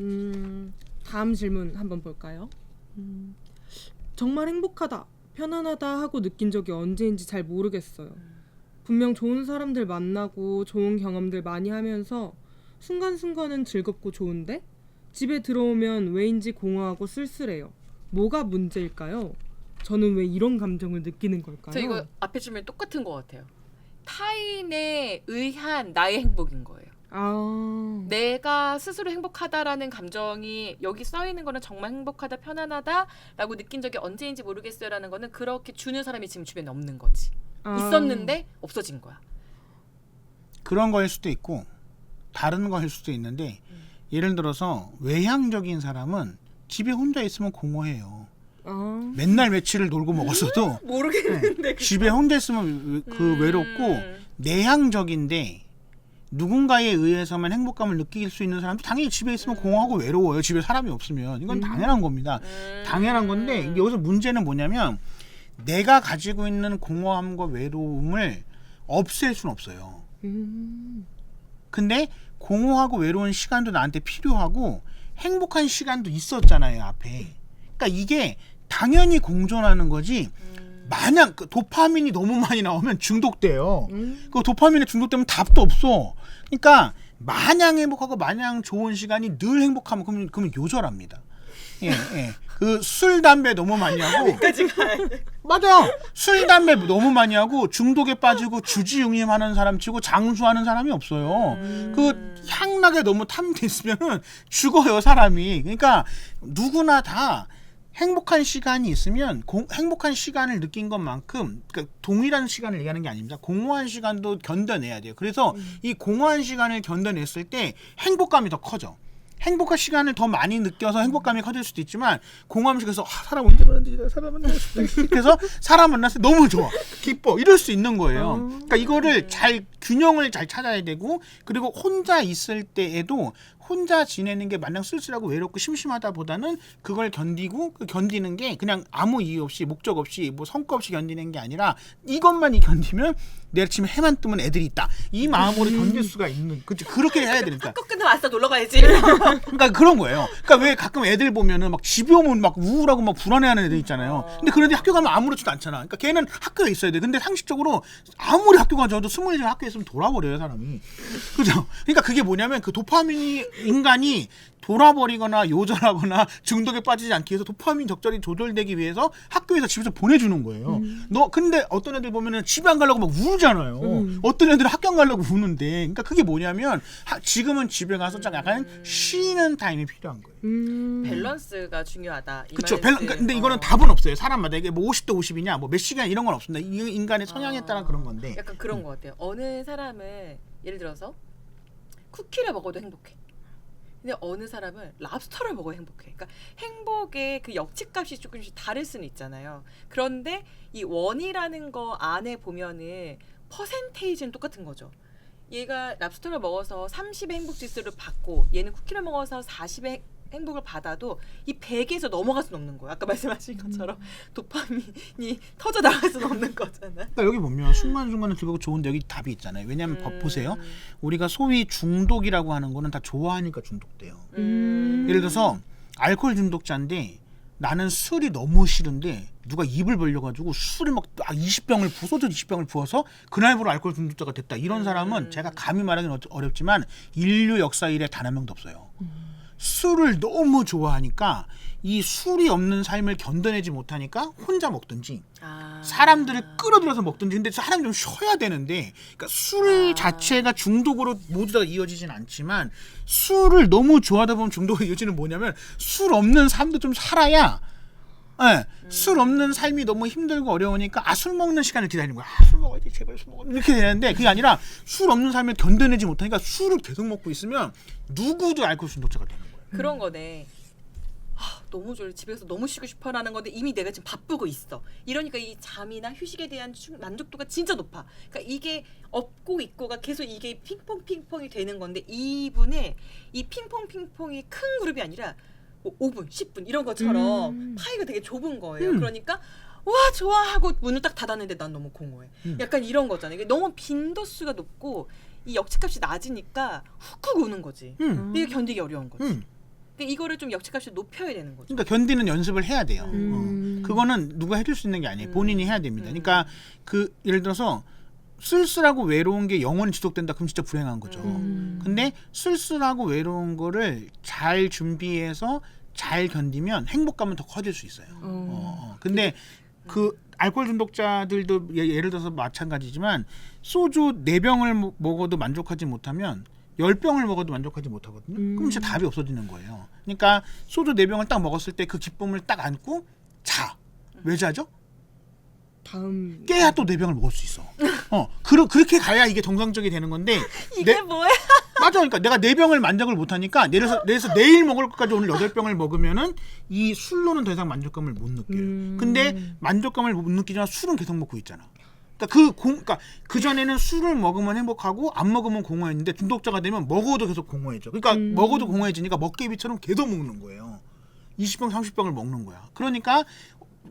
음, 다음 질문 한번 볼까요? 음, 정말 행복하다, 편안하다 하고 느낀 적이 언제인지 잘 모르겠어요. 분명 좋은 사람들 만나고 좋은 경험들 많이 하면서 순간순간은 즐겁고 좋은데 집에 들어오면 왜인지 공허하고 쓸쓸해요. 뭐가 문제일까요? 저는 왜 이런 감정을 느끼는 걸까요? 저 이거 앞에 질문 똑같은 것 같아요. 타인에 의한 나의 행복인 거예요. 아, 내가 스스로 행복하다라는 감정이 여기 써 있는 거는 정말 행복하다, 편안하다라고 느낀 적이 언제인지 모르겠어요라는 거는 그렇게 주는 사람이 지금 주변에 없는 거지. 아. 있었는데 없어진 거야. 그런 거일 수도 있고 다른 거일 수도 있는데 예를 들어서 외향적인 사람은 집에 혼자 있으면 공허해요. 아, 맨날 며칠을 놀고 먹었어도 모르겠는데. 집에 혼자 있으면 그 음. 외롭고 내향적인데 누군가에 의해서만 행복감을 느낄 수 있는 사람도 당연히 집에 있으면 공허하고 외로워요. 집에 사람이 없으면 이건 당연한 겁니다. 음. 당연한 건데 여기서 문제는 뭐냐면 내가 가지고 있는 공허함과 외로움을 없앨 수는 없어요. 음, 근데 공허하고 외로운 시간도 나한테 필요하고 행복한 시간도 있었잖아요 앞에. 그러니까 이게 당연히 공존하는 거지. 만약 그 도파민이 너무 많이 나오면 중독돼요. 음. 그 도파민에 중독되면 답도 없어. 그러니까 마냥 행복하고 마냥 좋은 시간이 늘 행복하면 그러면, 그러면 요절합니다. 예, 예. 그 술 담배 너무 많이 하고 맞아. 술 담배 너무 많이 하고 중독에 빠지고 주지웅임하는 사람 치고 장수하는 사람이 없어요. 그 향락에 너무 탐돼 있으면은 죽어요 사람이. 그러니까 누구나 다 행복한 시간이 있으면 공- 행복한 시간을 느낀 것만큼 그러니까 동일한 시간을 얘기하는 게 아닙니다. 공허한 시간도 견뎌내야 돼요. 그래서 이 공허한 시간을 견뎌냈을 때 행복감이 더 커져. 행복한 시간을 더 많이 느껴서 행복감이 커질 수도 있지만 공허함 속에서 아, 사람 언제 만나지 사람 만나고 싶다 그래서 사람 만났을 때 너무 좋아 기뻐 이럴 수 있는 거예요 그러니까 이거를 잘 균형을 잘 찾아야 되고 그리고 혼자 있을 때에도 혼자 지내는 게 마냥 쓸쓸하고 외롭고 심심하다 보다는 그걸 견디고 그 견디는 게 그냥 아무 이유 없이 목적 없이 뭐 성과 없이 견디는 게 아니라 이것만 이 견디면 내일 아침에 해만 뜨면 애들이 있다 이 마음으로 견딜 수가 있는 그치 그렇게 해야 되니까 학교 끝나면 아싸 놀러 가야지. 그러니까 그런 거예요. 그러니까 왜 가끔 애들 보면은 막 집에 오면 막 우울하고 막 불안해하는 애들 있잖아요. 근데 그런 애들 학교 가면 아무렇지도 않잖아. 그러니까 걔는 학교에 있어야 돼. 근데 상식적으로 아무리 학교 가져도 스물 살 학교에 있으면 돌아버려요 사람이. 그죠? 그러니까 그게 뭐냐면 그 도파민이 인간이 돌아버리거나 요절하거나 중독에 빠지지 않기 위해서 도파민 적절히 조절되기 위해서 학교에서 집에서 보내주는 거예요. 너 근데 어떤 애들 보면은 집에 안 가려고 막 울잖아요. 어떤 애들은 학교 안 가려고 우는데, 그러니까 그게 뭐냐면 하- 지금은 집에 가서 좀 약간 쉬는 타임이 필요한 거예요. 음. 밸런스가 중요하다. 이 그렇죠. 말씀. 근데 이거는 어. 답은 없어요. 사람마다 이게 뭐 50대 50이냐, 뭐 몇 시간 이런 건 없습니다. 이 인간의 성향에 따라 아. 그런 건데. 약간 그런 것 같아요. 어느 사람은 예를 들어서 쿠키를 먹어도 행복해. 근데 어느 사람은 랍스터를 먹어야 행복해. 그러니까 행복의 그 역치값이 조금씩 다를 수는 있잖아요. 그런데 이 원이라는 거 안에 보면은 퍼센테이지는 똑같은 거죠. 얘가 랍스터를 먹어서 30의 행복 지수를 받고 얘는 쿠키를 먹어서 40의 행복을 받아도 이 100에서 넘어갈 수는 없는 거예요. 아까 말씀하신 것처럼 도파민이 터져 나갈 수는 없는 거잖아. 그러니까 여기 보면 순간순간은 즐겁고 좋은데 여기 답이 있잖아요. 왜냐하면 봐- 보세요. 우리가 소위 중독이라고 하는 거는 다 좋아하니까 중독돼요. 음. 예를 들어서 알코올 중독자인데 나는 술이 너무 싫은데 누가 입을 벌려가지고 술을 막 20병을 부 소주 20병을 부어서 그날부로 알코올 중독자가 됐다. 이런 사람은 제가 감히 말하기는 어- 어렵지만 인류 역사 일에 단 한 명도 없어요. 술을 너무 좋아하니까 이 술이 없는 삶을 견뎌내지 못하니까 혼자 먹든지 아. 사람들을 끌어들여서 먹든지 근데 사람이 좀 쉬어야 되는데 그러니까 술 아. 자체가 중독으로 모두 다 이어지진 않지만 술을 너무 좋아하다 보면 중독의 이어지는 뭐냐면 술 없는 삶도 좀 살아야 예, 술 없는 삶이 너무 힘들고 어려우니까 아 술 먹는 시간을 기다리는 거야. 아, 술 먹어야지 제발 술 먹어 이렇게 되는데 그게 아니라 술 없는 삶을 견뎌내지 못하니까 술을 계속 먹고 있으면 누구도 알코올 중독자가 거예요. 그런 거네. 아, 너무 졸려 집에서 너무 쉬고 싶어라는 건데 이미 내가 지금 바쁘고 있어. 이러니까 이 잠이나 휴식에 대한 충- 만족도가 진짜 높아. 그러니까 이게 없고 있고가 계속 이게 핑퐁 핑퐁이 되는 건데 이분의 이 핑퐁 핑퐁이 큰 그룹이 아니라 뭐 5분, 10분 이런 것처럼 음. 파이가 되게 좁은 거예요. 음. 그러니까 와 좋아 하고 문을 딱 닫았는데 난 너무 공허해. 음. 약간 이런 거잖아요. 이게 너무 빈도수가 높고 이 역치값이 낮으니까 훅훅 오는 거지. 음, 근데 이게 견디기 어려운 거지. 음. 그러니까 이거를 좀 역치값이 높여야 되는 거죠. 그러니까 견디는 연습을 해야 돼요. 음. 어. 그거는 누가 해줄 수 있는 게 아니에요. 음. 본인이 해야 됩니다. 음. 그러니까 그 예를 들어서 쓸쓸하고 외로운 게 영원히 지속된다. 그럼 진짜 불행한 거죠. 음. 근데 쓸쓸하고 외로운 거를 잘 준비해서 잘 견디면 행복감은 더 커질 수 있어요. 어, 어. 어. 근데 그 알코올 중독자들도 예- 예를 들어서 마찬가지지만 소주 네 병을 먹- 먹어도 만족하지 못하면 열 병을 먹어도 만족하지 못하거든요. 음. 그럼 진짜 답이 없어지는 거예요. 그러니까 소주 네 병을 딱 먹었을 때 그 기쁨을 딱 안고 자. 왜 자죠? 다음 깨야 또 네 병을 먹을 수 있어. 어, 그러, 그렇게 가야 이게 정상적이 되는 건데 이게 내- 뭐야? 맞아. 그러니까 내가 네 병을 만족을 못 하니까 예를 들어서, 예를 들어서 내일 먹을 것까지 오늘 여덟 병을 먹으면은 이 술로는 더 이상 만족감을 못 느껴요. 음. 근데 만족감을 못 느끼지만 술은 계속 먹고 있잖아. 그러니까 그 공, 그러니까 그 전에는 술을 먹으면 행복하고 안 먹으면 공허했는데 중독자가 되면 먹어도 계속 공허해져. 그러니까 음. 먹어도 공허해지니까 먹개비처럼 계속 먹는 거예요. 20병, 30병을 먹는 거야. 그러니까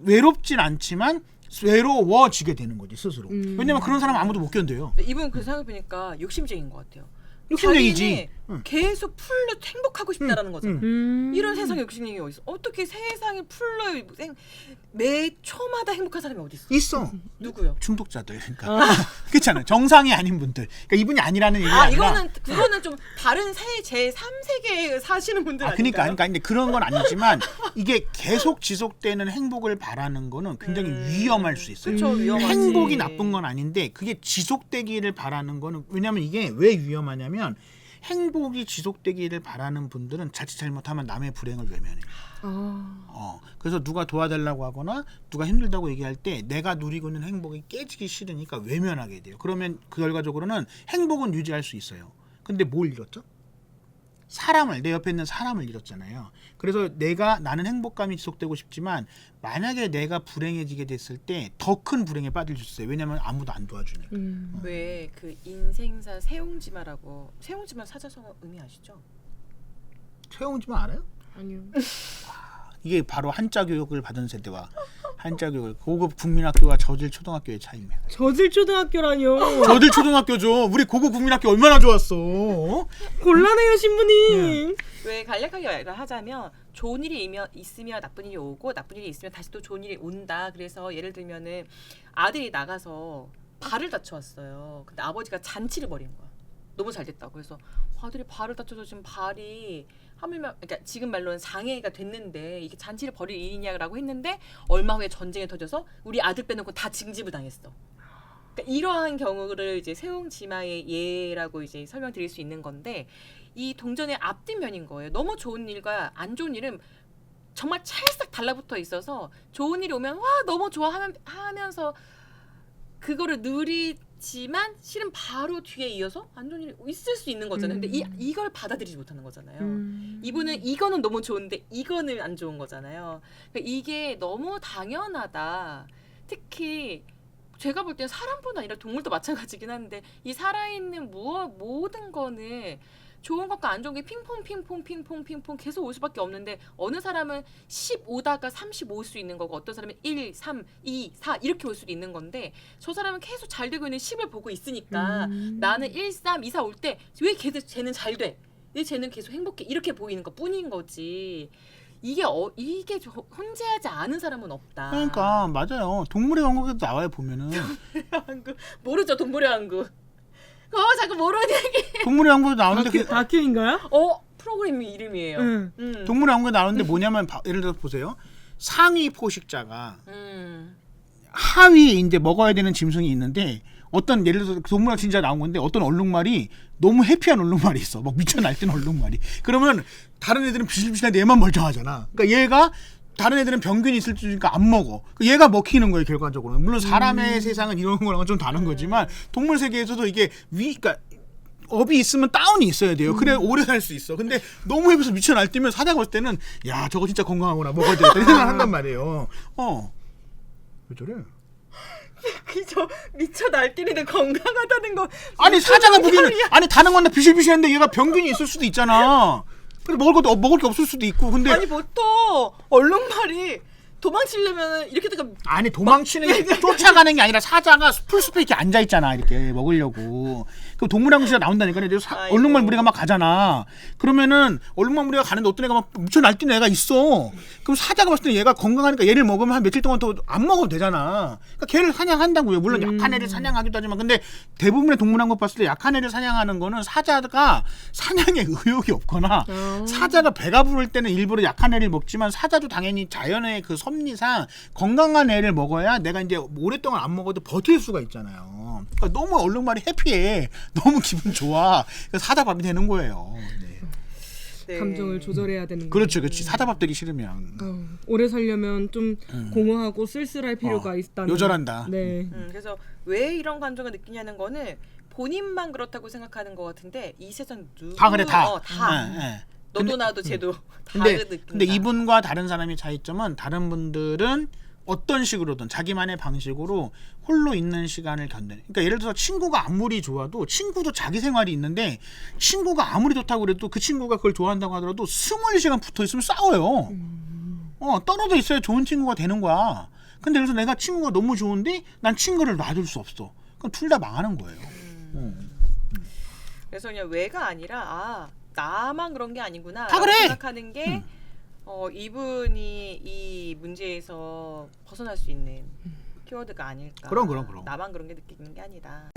외롭진 않지만 외로워지게 되는 거지 스스로. 음. 왜냐면 그런 사람 아무도 못 견뎌요. 이분 그 생각 보니까 욕심쟁인 것 같아요. 욕심쟁이지. 계속 풀로 행복하고 싶다라는 거잖아. 응. 음. 이런 세상에 욕심쟁이 어디 있어? 어떻게 세상에 풀로 생- 매 초마다 행복한 사람이 어디 있어? 있어. 누구요? 중독자들. 그러니까 그렇잖아요. 정상이 아닌 분들. 그러니까 이분이 아니라는 얘기가 아 아 니라 이거는 그거는 좀 다른 세제 3세계에 사시는 분들 아, 그러니까, 아닌가요? 그러니까 근데 그런 건 아니지만 이게 계속 지속되는 행복을 바라는 거는 굉장히 음. 위험할 수 있어요. 그렇죠 음. 위험하지. 행복이 나쁜 건 아닌데 그게 지속되기를 바라는 거는 왜냐면 이게 왜 위험하냐면 행복이 지속되기를 바라는 분들은 자칫 잘못하면 남의 불행을 외면해요. 아. 어, 그래서 누가 도와달라고 하거나 누가 힘들다고 얘기할 때 내가 누리고 있는 행복이 깨지기 싫으니까 외면하게 돼요. 그러면 그 결과적으로는 행복은 유지할 수 있어요. 근데 뭘 잃었죠? 사람을 내 옆에 있는 사람을 잃었잖아요. 그래서 내가 나는 행복감이 지속되고 싶지만 만약에 내가 불행해지게 됐을 때 더 큰 불행에 빠질 수 있어요. 왜냐면 아무도 안 도와주니까. 음. 왜그 인생사 세옹지마라고 세옹지마 사자성어 의미 아시죠? 최영지만 알아요? 아니요. 이게 바로 한자 교육을 받은 세대와 한자 교육을 고급 국민학교와 저질 초등학교의 차이입니다. 저질 초등학교라뇨. 저들 초등학교죠. 우리 고급 국민학교 얼마나 좋았어. 어? 곤란해요 신부님. 왜 간략하게 하자면 좋은 일이 이며, 있으면 나쁜 일이 오고 나쁜 일이 있으면 다시 또 좋은 일이 온다. 그래서 예를 들면은 아들이 나가서 발을 다쳐왔어요. 근데 아버지가 잔치를 벌인 거야. 너무 잘 됐다고. 그래서 아들이 발을 다쳐서 지금 발이 하물며 그러니까 지금 말로는 장애가 됐는데 이게 잔치를 벌일 일이냐라고 했는데 얼마 후에 전쟁이 터져서 우리 아들 빼놓고 다 징집을 당했어. 그러니까 이러한 경우를 이제 세옹지마의 예라고 이제 설명드릴 수 있는 건데 이 동전의 앞뒷면인 거예요. 너무 좋은 일과 안 좋은 일은 정말 찰싹 달라붙어 있어서 좋은 일이 오면 와 너무 좋아하면 하면서 그거를 누리 지만 실은 바로 뒤에 이어서 안 좋은 일이 있을 수 있는 거잖아요. 근데 이 음. 이걸 받아들이지 못하는 거잖아요. 음. 이분은 이거는 너무 좋은데 이거는 안 좋은 거잖아요. 그러니까 이게 너무 당연하다. 특히 제가 볼 때는 사람뿐 아니라 동물도 마찬가지긴 한데 이 살아있는 무엇 모든 거는 좋은 것과 안 좋은 게 핑퐁 핑퐁 핑퐁 핑퐁 계속 올 수밖에 없는데 어느 사람은 10 오다가 30올수 있는 거고 어떤 사람은 1, 3, 2, 4 이렇게 올 수도 있는 건데 저 사람은 계속 잘 되고 있는 10을 보고 있으니까 음. 나는 1, 3, 2, 4 올 때 왜 걔들 쟤는 잘 돼? 왜 쟤는 계속 행복해? 이렇게 보이는 것 뿐인 거지. 이게 어 이게 저- 혼재하지 않은 사람은 없다. 그러니까 맞아요. 동물의 왕국에도 나와요 보면은 한국 모르죠 동물의 왕국. 어 자꾸 모르는 얘기. 동물의 왕국에 나오는데 그, 다큐인가요? 어 프로그램 이름이에요. 응. 음. 동물의 왕국에 나오는데 뭐냐면 바- 예를 들어 서 보세요. 상위 포식자가 음. 하위에 이제 먹어야 되는 짐승이 있는데 어떤 예를 들어서 동물학 진짜 나온 건데 어떤 얼룩말이 너무 해피한 얼룩말이 있어. 막 미쳐 날뛰는 얼룩말이. 그러면 다른 애들은 비실비실한데 얘만 멀쩡하잖아. 그러니까 얘가 다른 애들은 병균이 있을 줄니까 안 먹어. 그 얘가 먹히는 거예요 결과적으로. 물론 사람의 세상은 이런 거랑은 좀 다른 거지만 동물 세계에서도 이게 위, 그러니까 업이 있으면 다운이 있어야 돼요. 그래 야 오래 살 수 있어. 근데 너무 해서 미쳐 날뛰면 사자가 볼 때는 야 저거 진짜 건강하구나 먹어야 되겠다 이런 생각을 한단 말이에요. 어. 왜 저래? 그저 미쳐 날뛰는데 건강하다는 거. 아니 사자가 보기에는 아니 다른 건다 비실비실한데 얘가 병균이 있을 수도 있잖아. 근데 먹을 것도 먹을 게 없을 수도 있고 근데 아니 보통 얼룩말이 도망치려면 이렇게 되가 아니 도망치는 게 쫓아가는 게 아니라 사자가 풀숲에 이렇게 앉아 있잖아 이렇게 먹으려고. 그 동물왕국에서 나온다니까 근데 사- 아이고. 얼룩말 무리가 막 가잖아. 그러면은 얼룩말 무리가 가는데 어떤 애가 막 미쳐 날뛰는 애가 있어. 그럼 사자가 봤을 때 얘가 건강하니까 얘를 먹으면 한 며칠 동안 더안 먹어도 되잖아. 그러니까 걔를 사냥한다고요. 물론 약한 애를 사냥하기도 하지만. 근데 대부분의 동물왕국 봤을 때 약한 애를 사냥하는 거는 사자가 사냥에 의욕이 없거나 어. 사자가 배가 부를 때는 일부러 약한 애를 먹지만 사자도 당연히 자연의 그 섭리상 건강한 애를 먹어야 내가 이제 오랫동안 안 먹어도 버틸 수가 있잖아요. 그러니까 너무 얼룩말이 해피해. 너무 기분 좋아. 그래서 사자밥이 되는 거예요. 네. 네. 감정을 조절해야 되는 그렇죠, 그렇지. 사자밥 되기 싫으면 어, 오래 살려면 좀 공허하고 쓸쓸할 필요가 어, 있다는. 요절한다. 네. 음, 그래서 왜 이런 감정을 느끼냐는 거는 본인만 그렇다고 생각하는 것 같은데 이 세상 누구 다 그래 다. 어, 다 예, 예. 너도 근데- 나도 쟤도 다 근데 느낀다. 근데 이분과 다른 사람의 차이점은 다른 분들은 어떤 식으로든 자기만의 방식으로 홀로 있는 시간을 견뎌내. 그러니까 예를 들어서 친구가 아무리 좋아도 친구도 자기 생활이 있는데 친구가 아무리 좋다고 그래도 그 친구가 그걸 좋아한다고 하더라도 스물 시간 붙어 있으면 싸워요. 어 떨어져 있어야 좋은 친구가 되는 거야. 근데 그래서 내가 친구가 너무 좋은데 난 친구를 놔둘 수 없어. 그럼 둘 다 망하는 거예요. 어. 그래서 그냥 왜가 아니라 아 나만 그런 게 아니구나 다 그래! 생각하는 게 음. 어, 이분이 이 문제에서 벗어날 수 있는 키워드가 아닐까. 그럼, 그럼, 그럼. 나만 그런 게 느끼는 게 아니다.